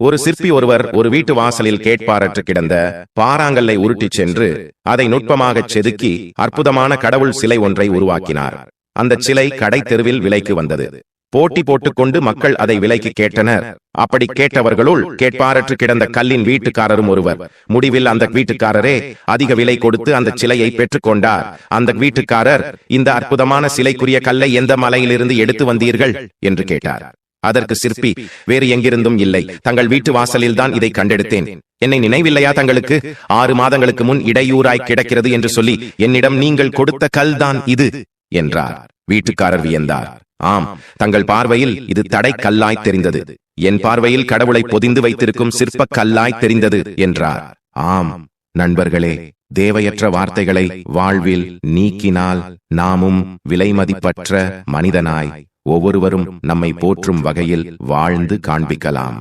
ஒரு சிற்பி ஒருவர் ஒரு வீட்டு வாசலில் கேட்பாரற்று கிடந்த பாறாங்கல்லை உருட்டிச் சென்று அதை நுட்பமாகச் செதுக்கி அற்புதமான கடவுள் சிலை ஒன்றை உருவாக்கினார். அந்த சிலை கடை தெருவில் விலைக்கு வந்தது. போட்டி போட்டுக்கொண்டு மக்கள் அதை விலைக்கு கேட்டனர். அப்படி கேட்டவர்களுள் கேட்பாரற்று கிடந்த கல்லின் வீட்டுக்காரரும் ஒருவர் முடிவில் அந்த வீட்டுக்காரரே அதிக விலை கொடுத்து அந்த சிலையை பெற்றுக்கொண்டார் அந்த வீட்டுக்காரர் இந்த அற்புதமான சிலைக்குரிய கல்லை எந்த மலையிலிருந்து எடுத்து வந்தீர்கள்? என்று கேட்டார். அதற்கு சிற்பி வேறு எங்கிருந்தும் இல்லை. தங்கள் வீட்டு வாசலில் தான் இதை கண்டெடுத்தேன். என்னை நினைவில்லையா தங்களுக்கு? ஆறு மாதங்களுக்கு முன் இடையூறாய் கிடக்கிறது என்று சொல்லி என்னிடம் நீங்கள் கொடுத்த கல் தான் இது என்றார். வீட்டுக்காரர் வியந்தார். ஆம். தங்கள் பார்வையில் இது தடை கல்லாய் தெரிந்தது. என் பார்வையில் கடவுளை பொதிந்து வைத்திருக்கும் சிற்ப கல்லாய் தெரிந்தது என்றார். ஆம். நண்பர்களே தேவையற்ற வார்த்தைகளை வாழ்வில் நீக்கினால் நாமும் விலைமதிப்பற்ற மனிதனாய் ஒவ்வொருவரும் நம்மை போற்றும் வகையில் வாழ்ந்து காண்பிக்கலாம்.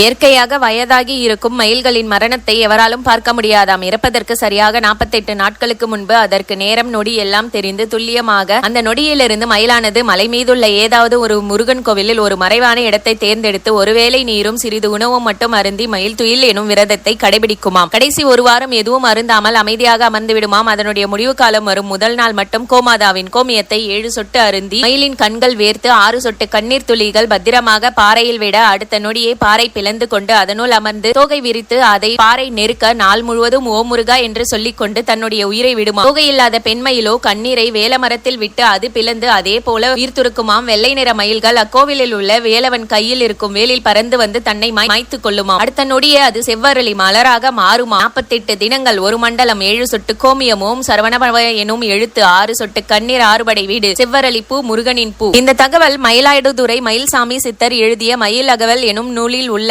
இயற்கையாக வயதாகி இருக்கும் மயில்களின் மரணத்தை எவராலும் பார்க்க முடியாதாம். இறப்பதற்கு சரியாக நாற்பத்தெட்டு நாட்களுக்கு முன்பு அதற்கு நேரம் நொடி எல்லாம் தெரிந்து துல்லியமாக அந்த நொடியிலிருந்து மயிலானது மலை மீதுள்ள ஏதாவது ஒரு முருகன் கோவிலில் ஒரு மறைவான இடத்தை தேர்ந்தெடுத்து ஒருவேளை நீரும் சிறிது உணவும் மட்டும் அருந்தி மயில் துயில் எனும் விரதத்தை கடைபிடிக்குமாம். கடைசி ஒரு வாரம் எதுவும் அருந்தாமல் அமைதியாக அமர்ந்து விடுமாம் அதனுடைய முடிவு காலம் வரும் முதல் நாள் மட்டும் கோமாதாவின் கோமியத்தை ஏழு சொட்டு அருந்தி மயிலின் கண்கள் வேர்த்து ஆறு சொட்டு கண்ணீர் துளிகள் பத்திரமாக பாறையில் விட அடுத்த நொடியை பாறை பிளந்து கொண்டு அதனுள் அமர்ந்து தோகை விரித்து அதை பாறை நெருக்க நாள் முழுவதும் ஓ முருகா என்று சொல்லிக் கொண்டு தன்னுடைய உயிரை விடுமா? தோகை இல்லாத பெண்மயிலோ கண்ணீரை வேலமரத்தில் விட்டு அது பிளந்து அதே போல உயிர்த்துருக்குமாம். வெள்ளை நிற மயில்கள் அக்கோவிலில் உள்ள வேலவன் கையில் இருக்கும் வேலில் பறந்து வந்து தன்னை மாய்- மாய்த்துக் கொள்ளுமா அடுத்த நொடியே அது செவ்வரளி மலராக மாறுமா நாற்பத்தெட்டு தினங்கள் ஒரு மண்டலம் ஏழு சொட்டு கோமியம் ஓம் சரவணபவ எனும் எழுத்து ஆறு சொட்டு கண்ணீர் ஆறுபடை வீடு செவ்வரளி பூ முருகனின் பூ. இந்த தகவல் மயிலாடுதுறை மயில்சாமி சித்தர் எழுதிய மயில் அகவல் எனும் நூலில் உள்ள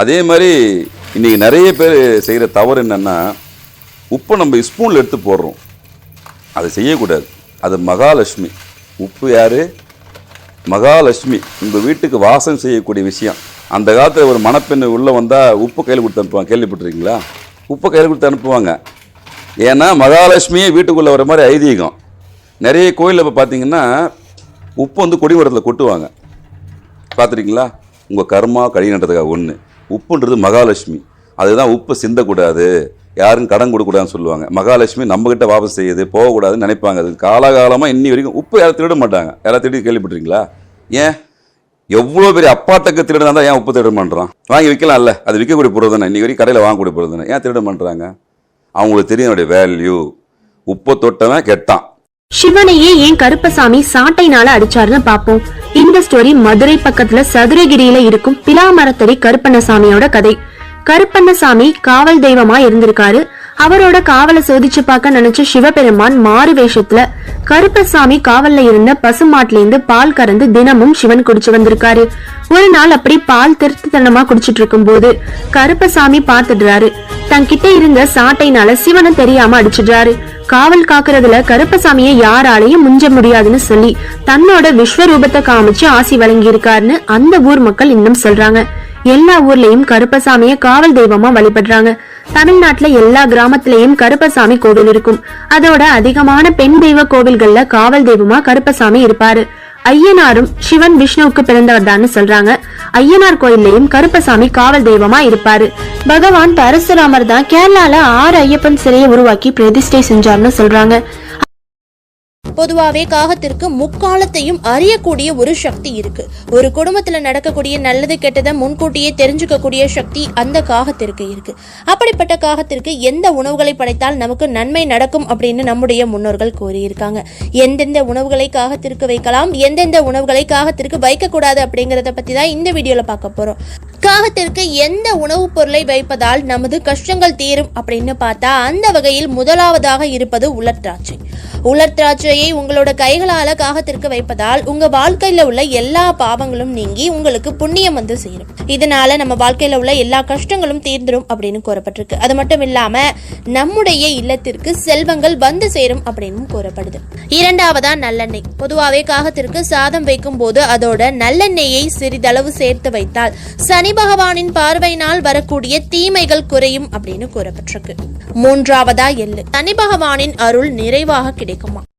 அதே மாதிரி இன்றைக்கி நிறைய பேர் செய்கிற தவறு என்னென்னா உப்பை நம்ம ஸ்பூனில் எடுத்து போடுறோம். அதை செய்யக்கூடாது. அது மகாலட்சுமி. உப்பு யார்? மகாலட்சுமி. உங்கள் வீட்டுக்கு வாசம் செய்யக்கூடிய விஷயம். அந்த காலத்தில் ஒரு மணப்பெண் உள்ளே வந்தால் உப்பு கையில் கொடுத்து அனுப்புவாங்க. கேள்விப்பட்டிருக்கீங்களா? உப்பை கையில் கொடுத்து அனுப்புவாங்க. ஏன்னா மகாலட்சுமியே வீட்டுக்குள்ளே வர மாதிரி ஐதீகம். நிறைய கோயிலில் இப்போ பார்த்தீங்கன்னா உப்பு வந்து கொடிமரத்தில் கொட்டுவாங்க. பார்த்துருக்கீங்களா உங்கள் கர்மா கழிவுன்றதுக்காக ஒன்று உப்புன்றது மகாலட்சுமி. அதுதான் உப்பு சிந்தக்கூடாது யாரும் கடன் கொடுக்கூடாதுன்னு சொல்லுவாங்க. மகாலட்சுமி நம்மக்கிட்ட வாபஸ் செய்யுது போகக்கூடாதுன்னு நினைப்பாங்க. அது காலகாலமாக இன்னி வரைக்கும் உப்பு யாரும் திருட மாட்டாங்க. யாராவது திருடி கேள்விப்பட்டிருக்கீங்களா? ஏன்? எவ்வளோ பெரிய அப்பாட்டக்கு திருடனா தான் ஏன் உப்பு திருட பண்ணுறான் வாங்கி விற்கலாம்ல. அது விற்கக்கூடிய பொருள் தானே. இன்றைக்கி வரைக்கும் கடையில் வாங்கக்கூடிய பொருள் தானே. ஏன் திருட பண்ணுறாங்க அவங்களுக்கு தெரியும் அதோடைய வேல்யூ உப்பை தொட்டவன் கெட்டான். சிவனையே ஏன் கருப்பசாமி சாட்டைனால அடிச்சாருன்னு பாப்போம். இந்த ஸ்டோரி மதுரை பக்கத்துல சதுரகிரியில இருக்கும் பிலாமரத்தடி கருப்பண்ணசாமியோட கதை. கருப்பண்ணசாமி காவல் தெய்வமா இருந்திருக்காரு. அவரோட காவலை சோதிச்சு பார்க்க நினைச்ச சிவபெருமான் மாறு வேஷத்துல கருப்பசாமி காவல்ல இருந்த பசுமாட்டுல இருந்து பால் கறந்து தினமும் சிவன் குடிச்சு வந்திருக்காரு. ஒரு நாள் அப்படி பால் திருட்டுத்தனமா குடிச்சிட்டு இருக்கும் போது கருப்பசாமி பாத்துடுறாரு தன்கிட்ட இருந்த சாட்டைனால சிவனை தெரியாம அடிச்சிடுறாரு. காவல் காக்குறதுல கருப்பசாமியை யாராலையும் முஞ்ச முடியாதுன்னு சொல்லி தன்னோட விஸ்வரூபத்தை காமிச்சு ஆசி வழங்கி இருக்காருன்னு அந்த ஊர் மக்கள் இன்னும் சொல்றாங்க. எல்லா ஊர்லயும் கருப்பசாமிய காவல் தெய்வமா வழிபடுறாங்க. தமிழ்நாட்டுல எல்லா கிராமத்திலயும் கருப்பசாமி கோவில் இருக்கும். அதோட அதிகமான பெண் தெய்வ கோவில்கள்ல காவல் தெய்வமா கருப்பசாமி இருப்பாரு. ஐயனாரும் சிவன் விஷ்ணுவுக்கு பிறந்தவர் சொல்றாங்க. ஐயனார் கோயில்லையும் கருப்பசாமி காவல் தெய்வமா இருப்பாரு. பகவான் பரசுராமர் தான் கேரளால ஆறு ஐயப்பன் சிலையை உருவாக்கி பிரதிஷ்டை செஞ்சார்னு சொல்றாங்க. பொதுவாகவே காகத்திற்கு முக்காலத்தையும் அறியக்கூடிய ஒரு சக்தி இருக்கு. ஒரு குடும்பத்தில் நடக்கக்கூடிய நல்லது கெட்டதை முன்கூட்டியே தெரிஞ்சுக்கக்கூடிய சக்தி அந்த காகத்திற்கு இருக்கு. அப்படிப்பட்ட காகத்திற்கு எந்த உணவுகளை படைத்தால் நமக்கு நன்மை நடக்கும் அப்படின்னு நம்முடைய முன்னோர்கள் கூறியிருக்காங்க. எந்தெந்த உணவுகளை காகத்திற்கு வைக்கலாம் எந்தெந்த உணவுகளை காகத்திற்கு வைக்கக்கூடாது அப்படிங்கிறத பற்றி தான் இந்த வீடியோவில் பார்க்க போகிறோம் காகத்திற்கு எந்த உணவுப் பொருளை வைப்பதால் நமது கஷ்டங்கள் தீரும் அப்படின்னு பார்த்தா அந்த வகையில் முதலாவதாக இருப்பது உலர் திராட்சை. உலர் திராட்சையை உங்களோட கைகளால காகத்திற்கு வைப்பதால் உங்க வாழ்க்கையில உள்ள எல்லா பாவங்களும் நீங்கி உங்களுக்கு புண்ணியம் வந்து சேரும். இதனால நம்ம வாழ்க்கையில உள்ள எல்லா கஷ்டங்களும் தீர்ந்துடும் அப்படின்னு கூறப்பட்டிருக்கு. அது மட்டும் இல்லாம நம்முடைய இல்லத்திற்கு செல்வங்கள் வந்து சேரும் அப்படின்னு கூறப்படுது. இரண்டாவதா நல்லெண்ணெய். பொதுவாகவே காகத்திற்கு சாதம் வைக்கும் போது அதோட நல்லெண்ணெயை சிறிதளவு சேர்த்து வைத்தால் சனி பகவானின் பார்வையினால் வரக்கூடிய தீமைகள் குறையும் அப்படின்னு கூறப்பட்டிருக்கு. மூன்றாவதா எள்ளு. சனி பகவானின் அருள் நிறைவாக கிடைக்கும். Come on.